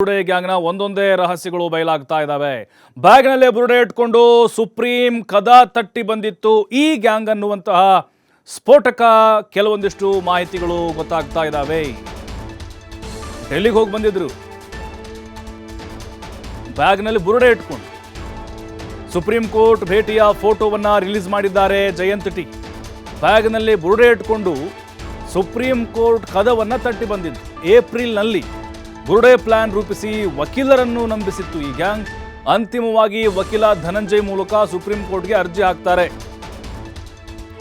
ಬುರುಡೆ ಗ್ಯಾಂಗ್ನ ಒಂದೊಂದೇ ರಹಸ್ಯಗಳು ಬಯಲಾಗ್ತಾ ಇದ್ದಾವೆ. ಬ್ಯಾಗ್ನಲ್ಲೇ ಬುರುಡೆ ಇಟ್ಕೊಂಡು ಸುಪ್ರೀಂ ಕದ ತಟ್ಟಿ ಬಂದಿತ್ತು. ಈ ಗ್ಯಾಂಗ್ ಅನ್ನುವಂತಹ ಸ್ಫೋಟಕ ಕೆಲವೊಂದಿಷ್ಟು ಮಾಹಿತಿಗಳು ಗೊತ್ತಾಗ್ತಾ ಇದ್ದಾವೆ. ಡೆಲ್ಲಿಗೆ ಹೋಗಿ ಬಂದಿದ್ರು? ಬ್ಯಾಗ್ನಲ್ಲಿ ಬುರುಡೆ ಇಟ್ಕೊಂಡು. ಸುಪ್ರೀಂ ಕೋರ್ಟ್ ಭೇಟಿಯ ಫೋಟೋವನ್ನ ರಿಲೀಸ್ ಮಾಡಿದ್ದಾರೆ ಜಯಂತ್ ಟಿ. ಬ್ಯಾಗ್ನಲ್ಲಿ ಬುರುಡೆ ಇಟ್ಕೊಂಡು ಸುಪ್ರೀಂ ಕೋರ್ಟ್ ಕದವನ್ನ ತಟ್ಟಿ ಬಂದಿದ್ದು. ಏಪ್ರಿಲ್ನಲ್ಲಿ. ಬುರುಡೆ ಪ್ಲಾನ್ ರೂಪಿಸಿ ವಕೀಲರನ್ನು ನಂಬಿಸಿತ್ತು ಈ ಗ್ಯಾಂಗ್. ಅಂತಿಮವಾಗಿ ವಕೀಲ ಧನಂಜಯ್ ಮೂಲಕ ಸುಪ್ರೀಂ ಕೋರ್ಟ್ಗೆ ಅರ್ಜಿ ಹಾಕ್ತಾರೆ.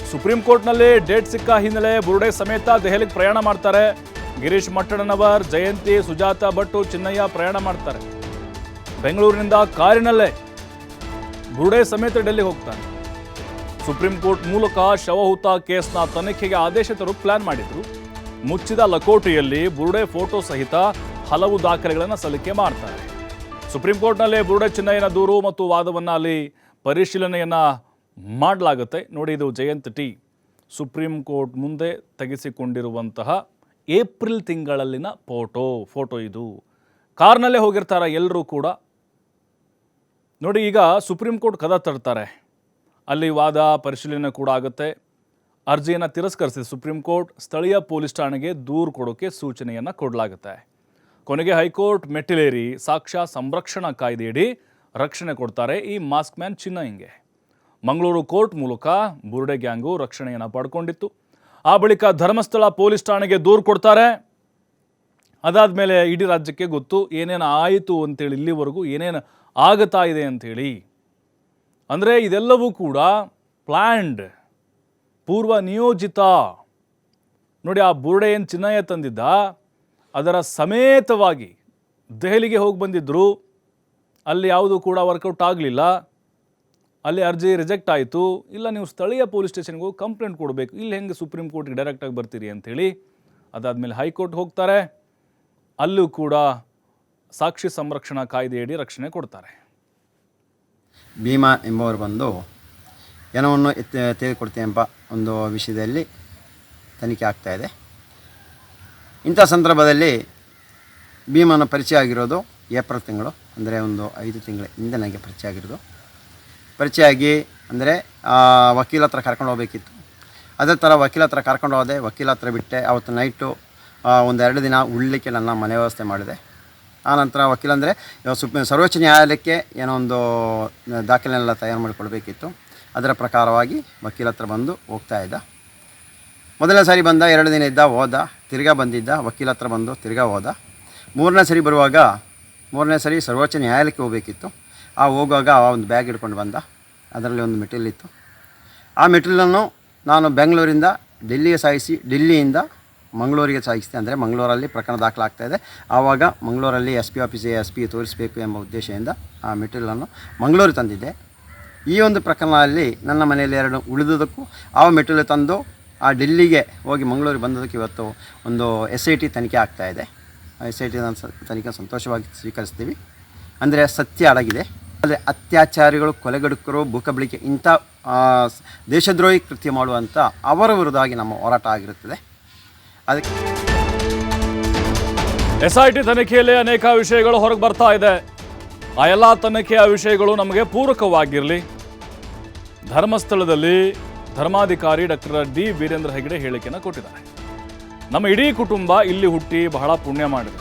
ಸುಪ್ರೀಂ ಕೋರ್ಟ್ನಲ್ಲಿ ಡೇಟ್ ಸಿಕ್ಕ ಹಿನ್ನೆಲೆ ಬುರುಡೆ ಸಮೇತ ದೆಹಲಿಗೆ ಪ್ರಯಾಣ ಮಾಡ್ತಾರೆ. ಗಿರೀಶ್ ಮಟ್ಟಣ್ಣನವರ್, ಜಯಂತಿ, ಸುಜಾತ ಭಟ್ಟು ಚಿನ್ನಯ್ಯ ಪ್ರಯಾಣ ಮಾಡ್ತಾರೆ. ಬೆಂಗಳೂರಿನಿಂದ ಕಾರಿನಲ್ಲೇ ಬುರುಡೆ ಸಮೇತ ಡೆಲ್ಲಿಗೆ ಹೋಗ್ತಾರೆ ಸುಪ್ರೀಂ ಕೋರ್ಟ್ ಮೂಲಕ ಶವಹುತ ಕೇಸ್ನ ತನಿಖೆಗೆ ಆದೇಶ ತರು ಪ್ಲಾನ್ ಮಾಡಿದ್ರು. ಮುಚ್ಚಿದ ಲಕೋಟೆಯಲ್ಲಿ ಬುರುಡೆ ಫೋಟೋ ಸಹಿತ ಹಲವು ದಾಖಲೆಗಳನ್ನು ಸಲ್ಲಿಕೆ ಮಾಡ್ತಾರೆ. ಸುಪ್ರೀಂ ಕೋರ್ಟ್ನಲ್ಲಿ ಬುರುಡೆ ಚಿನ್ನಯ್ಯನ ದೂರು ಮತ್ತು ವಾದವನ್ನು ಅಲ್ಲಿ ಪರಿಶೀಲನೆಯನ್ನು ಮಾಡಲಾಗುತ್ತೆ. ನೋಡಿ ಇದು ಜಯಂತ್ ಟಿ. ಸುಪ್ರೀಂ ಕೋರ್ಟ್ ಮುಂದೆ ತೆಗೆಸಿಕೊಂಡಿರುವಂತಹ ಏಪ್ರಿಲ್ ತಿಂಗಳಲ್ಲಿನ ಫೋಟೋ ಫೋಟೋ ಇದು. ಕಾರ್ನಲ್ಲೇ ಹೋಗಿರ್ತಾರೆ ಎಲ್ಲರೂ ಕೂಡ. ನೋಡಿ ಈಗ ಸುಪ್ರೀಂ ಕೋರ್ಟ್ ಕದ ತರ್ತಾರೆ. ಅಲ್ಲಿ ವಾದ, ಪರಿಶೀಲನೆ ಕೂಡ ಆಗುತ್ತೆ. ಅರ್ಜಿಯನ್ನು ತಿರಸ್ಕರಿಸಿದೆ ಸುಪ್ರೀಂ ಕೋರ್ಟ್ ಸ್ಥಳೀಯ ಪೊಲೀಸ್ ಠಾಣೆಗೆ ದೂರು ಕೊಡೋಕ್ಕೆ ಸೂಚನೆಯನ್ನು ಕೊಡಲಾಗುತ್ತೆ. ಕೊನೆಗೆ ಹೈಕೋರ್ಟ್ ಮೆಟ್ಟಿಲೇರಿ ಸಾಕ್ಷ್ಯ ಸಂರಕ್ಷಣಾ ಕಾಯ್ದೆಯಡಿ ರಕ್ಷಣೆ ಕೊಡ್ತಾರೆ ಈ ಮಾಸ್ಕ್ ಮ್ಯಾನ್ ಚಿನ್ನಯ್ಯಂಗೆ. ಮಂಗಳೂರು ಕೋರ್ಟ್ ಮೂಲಕ ಬುರುಡೆ ಗ್ಯಾಂಗು ರಕ್ಷಣೆಯನ್ನು ಪಡ್ಕೊಂಡಿತ್ತು. ಆ ಬಳಿಕ ಧರ್ಮಸ್ಥಳ ಪೊಲೀಸ್ ಠಾಣೆಗೆ ದೂರು ಕೊಡ್ತಾರೆ. ಅದಾದ ಮೇಲೆ ಇಡೀ ರಾಜ್ಯಕ್ಕೆ ಗೊತ್ತು ಏನೇನು ಆಯಿತು ಅಂತೇಳಿ ಇಲ್ಲಿವರೆಗೂ ಏನೇನು ಆಗತಾ ಇದೆ ಅಂಥೇಳಿ ಅಂದರೆ ಇದೆಲ್ಲವೂ ಕೂಡ ಪ್ಲ್ಯಾಂಡ್ ಪೂರ್ವ ನಿಯೋಜಿತ ನೋಡಿ ಆ ಬುರುಡೆ ಏನು ಚಿನ್ನಯ್ಯ ತಂದಿದ್ದ? ಅದರ ಸಮೇತವಾಗಿ ದೆಹಲಿಗೆ ಹೋಗಿ ಬಂದಿದ್ದರು ಅಲ್ಲಿ ಯಾವುದು ಕೂಡ ವರ್ಕೌಟ್ ಆಗಲಿಲ್ಲ. ಅಲ್ಲಿ ಅರ್ಜಿ ರಿಜೆಕ್ಟ್ ಆಯಿತು. ಇಲ್ಲ, ನೀವು ಸ್ಥಳೀಯ ಪೊಲೀಸ್ ಸ್ಟೇಷನ್ಗೆ ಹೋಗಿ ಕಂಪ್ಲೇಂಟ್ ಕೊಡಬೇಕು. ಇಲ್ಲಿ ಹೆಂಗೆ ಸುಪ್ರೀಂ ಕೋರ್ಟ್ಗೆ ಡೈರೆಕ್ಟಾಗಿ ಬರ್ತೀರಿ ಅಂಥೇಳಿ ಅದಾದಮೇಲೆ ಹೈಕೋರ್ಟ್ ಹೋಗ್ತಾರೆ. ಅಲ್ಲೂ ಕೂಡ ಸಾಕ್ಷಿ ಸಂರಕ್ಷಣಾ ಕಾಯ್ದೆಯಡಿ ರಕ್ಷಣೆ ಕೊಡ್ತಾರೆ. ಭೀಮಾ ಎಂಬವರು ಬಂದು ಏನವನ್ನು ಎತ್ತಿ ತೆಗೆದುಕೊಡ್ತೀನಿ ಎಂಬ ಒಂದು ವಿಷಯದಲ್ಲಿ ತನಿಖೆ ಆಗ್ತಾಯಿದೆ ಇಂಥ ಸಂದರ್ಭದಲ್ಲಿ ಭೀಮನ ಪರಿಚಯ ಆಗಿರೋದು ಏಪ್ರಿಲ್ ತಿಂಗಳು, ಅಂದರೆ ಒಂದು ಐದು ತಿಂಗಳ ಹಿಂದೆ ನನಗೆ ಪರಿಚಯ ಆಗಿರೋದು. ಪರಿಚಯ ಆಗಿ, ಅಂದರೆ ವಕೀಲ ಹತ್ರ ಕರ್ಕೊಂಡು ಹೋಗ್ಬೇಕಿತ್ತು. ಅದೇ ಥರ ವಕೀಲ ಹತ್ರ ಕರ್ಕೊಂಡು ಹೋದೆ, ವಕೀಲ ಹತ್ರ ಬಿಟ್ಟೆ. ಅವತ್ತು ನೈಟು ಒಂದೆರಡು ದಿನ ಉಳ್ಳಿಕ್ಕೆ ನನ್ನ ಮನೆ ವ್ಯವಸ್ಥೆ ಮಾಡಿದೆ. ಆನಂತರ ವಕೀಲ ಅಂದರೆ ಸುಪ್ರೀಂ ಸರ್ವೋಚ್ಚ ನ್ಯಾಯಾಲಯಕ್ಕೆ ಏನೋ ಒಂದು ದಾಖಲೆನೆಲ್ಲ ತಯಾರು ಮಾಡಿಕೊಡ್ಬೇಕಿತ್ತು. ಅದರ ಪ್ರಕಾರವಾಗಿ ವಕೀಲ ಹತ್ರ ಬಂದು ಹೋಗ್ತಾ ಇದ್ದ. ಮೊದಲನೇ ಸಾರಿ ಬಂದ, ಎರಡು ದಿನ ಇದ್ದ, ಹೋದ. ತಿರ್ಗಾ ಬಂದಿದ್ದ, ವಕೀಲ ಹತ್ರ ಬಂದು ತಿರ್ಗಾ ಹೋದ. ಮೂರನೇ ಸರಿ ಬರುವಾಗ, ಮೂರನೇ ಸರಿ ಸರ್ವೋಚ್ಚ ನ್ಯಾಯಾಲಯಕ್ಕೆ ಹೋಗಬೇಕಿತ್ತು. ಆ ಹೋಗುವಾಗ ಆ ಒಂದು ಬ್ಯಾಗ್ ಹಿಡ್ಕೊಂಡು ಬಂದ. ಅದರಲ್ಲಿ ಒಂದು ಮೆಟೀರಿಯಲ್ ಇತ್ತು. ಆ ಮೆಟೀರಿಯಲನ್ನು ನಾನು ಬೆಂಗಳೂರಿಂದ ಡೆಲ್ಲಿಗೆ ಸಾಗಿಸಿ ಡೆಲ್ಲಿಯಿಂದ ಮಂಗಳೂರಿಗೆ ಸಾಗಿಸಿದೆ. ಅಂದರೆ ಮಂಗಳೂರಲ್ಲಿ ಪ್ರಕರಣ ದಾಖಲಾಗ್ತಾ ಇದೆ. ಆವಾಗ ಮಂಗಳೂರಲ್ಲಿ ಎಸ್ ಪಿ ಆಫೀಸಿಗೆ ಎಸ್ ಪಿ ತೋರಿಸಬೇಕು ಎಂಬ ಉದ್ದೇಶದಿಂದ ಆ ಮೆಟೀರಿಯಲನ್ನು ಮಂಗಳೂರಿಗೆ ತಂದಿದ್ದೆ. ಈ ಒಂದು ಪ್ರಕರಣದಲ್ಲಿ ನನ್ನ ಮನೆಯಲ್ಲಿ ಎರಡು ಉಳಿದುದಕ್ಕೂ ಆ ಮೆಟೀರಿಯಲ್ ತಂದು ಆ ಡೆಲ್ಲಿಗೆ ಹೋಗಿ ಮಂಗಳೂರಿಗೆ ಬಂದದಕ್ಕೆ ಇವತ್ತು ಒಂದು ಎಸ್ ಐ ಟಿ ತನಿಖೆ ಆಗ್ತಾ ಇದೆ. ಎಸ್ ಐ ಟಿ ತನಿಖೆ ಸಂತೋಷವಾಗಿ ಸ್ವೀಕರಿಸ್ತೀವಿ. ಅಂದರೆ ಸತ್ಯ ಅಡಗಿದೆ. ಆದರೆ ಅತ್ಯಾಚಾರಿಗಳು, ಕೊಲೆಗಡುಕರು, ಭೂಕಬಳಿಕೆ ಇಂಥ ದೇಶದ್ರೋಹಿ ಕೃತ್ಯ ಮಾಡುವಂಥ ಅವರ ವಿರುದ್ಧವಾಗಿ ನಮ್ಮ ಹೋರಾಟ ಆಗಿರುತ್ತದೆ. ಅದಕ್ಕೆ ಎಸ್ ಐ ಟಿ ತನಿಖೆಯಲ್ಲಿ ಅನೇಕ ವಿಷಯಗಳು ಹೊರಗೆ ಬರ್ತಾ ಇದೆ. ಆ ಎಲ್ಲ ತನಿಖೆಯ ವಿಷಯಗಳು ನಮಗೆ ಪೂರಕವಾಗಿರಲಿ. ಧರ್ಮಸ್ಥಳದಲ್ಲಿ ಧರ್ಮಾಧಿಕಾರಿ ಡಾಕ್ಟರ್ ಡಿ ವೀರೇಂದ್ರ ಹೆಗಡೆ ಹೇಳಿಕೆಯನ್ನು ಕೊಟ್ಟಿದ್ದಾರೆ. ನಮ್ಮ ಇಡೀ ಕುಟುಂಬ ಇಲ್ಲಿ ಹುಟ್ಟಿ ಬಹಳ ಪುಣ್ಯ ಮಾಡಿದೆ.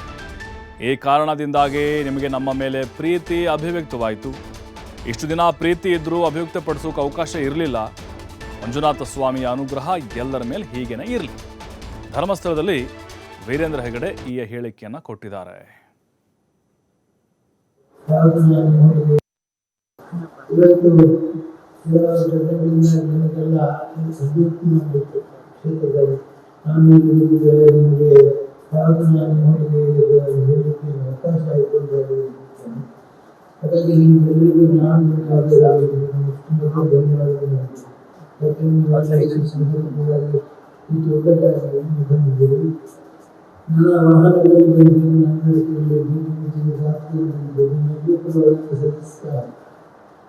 ಈ ಕಾರಣದಿಂದಾಗಿ ನಿಮಗೆ ನಮ್ಮ ಮೇಲೆ ಪ್ರೀತಿ ಅಭಿವ್ಯಕ್ತವಾಯಿತು. ಇಷ್ಟು ದಿನ ಪ್ರೀತಿ ಇದ್ದರೂ ಅಭಿವ್ಯಕ್ತಪಡಿಸೋಕೆ ಅವಕಾಶ ಇರಲಿಲ್ಲ. ಮಂಜುನಾಥ ಸ್ವಾಮಿಯ ಅನುಗ್ರಹ ಎಲ್ಲರ ಮೇಲೆ ಹೀಗೇನೆ ಇರಲಿ. ಧರ್ಮಸ್ಥಳದಲ್ಲಿ ವೀರೇಂದ್ರ ಹೆಗಡೆ ಈ ಹೇಳಿಕೆಯನ್ನು ಕೊಟ್ಟಿದ್ದಾರೆ. ಇವತ್ತು ಕೆಲವು ಘಟನೆಗಳಿಂದ ನಿಮಗೆಲ್ಲ ಅಭಿವ್ಯಕ್ತಿ ಮಾಡಬೇಕು ಕ್ಷೇತ್ರದಲ್ಲಿ ನಾನು ಇಲ್ಲಿದ್ದೆ ನಿಮಗೆ ಯಾವುದು ನಾನು ನೋಡಿದೆ ಹೇಳಲಿಕ್ಕೆ ಅವಕಾಶ ಆಯಿತು ಅಂತ ಹೇಳಿದ್ದೇನೆ ಹಾಗಾಗಿ ನಿಮ್ಗೆಲ್ಲರಿಗೂ ನಾನು ಬೇಕಾಗಲಾಗಿದೆ ತುಂಬ ಧನ್ಯವಾದಗಳು ಯಾಕೆಂದರೆ ಈ ಸಂದರ್ಭದಲ್ಲಿ ಇದು ಒಗ್ಗಟ್ಟಾಗಿ ಬಂದಿದ್ದೀರಿ ನನ್ನ ವಾಹನಗಳಲ್ಲಿ ಬಂದಿದ್ದು ನನ್ನ ರೀತಿಯಲ್ಲಿ ಬೀದಿ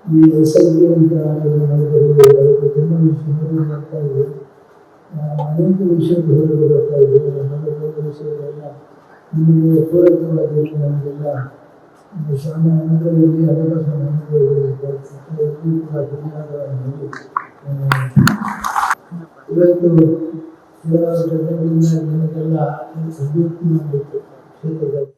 ಈ ಎಸ್ ಅಂತ ತುಂಬ ವಿಷಯಗಳು ಬರ್ತಾ ಇದೆ ಅನೇಕ ವಿಷಯಗಳು ಬರ್ತಾ ಇದೆ ವಿಷಯಗಳೆಲ್ಲ ನಿಮಗೆ ಪೂರಕವಾಗಿ ನಮಗೆಲ್ಲ. ಅವಕಾಶ ನಮಗೆ ಇಲ್ಲಿ ಇವತ್ತು ಕೆಲವು ಜನಗಳಿಂದ ನಮಗೆಲ್ಲ ಅಭಿವೃದ್ಧಿ ಮಾಡಬೇಕು ಕ್ಷೇತ್ರದಲ್ಲಿ.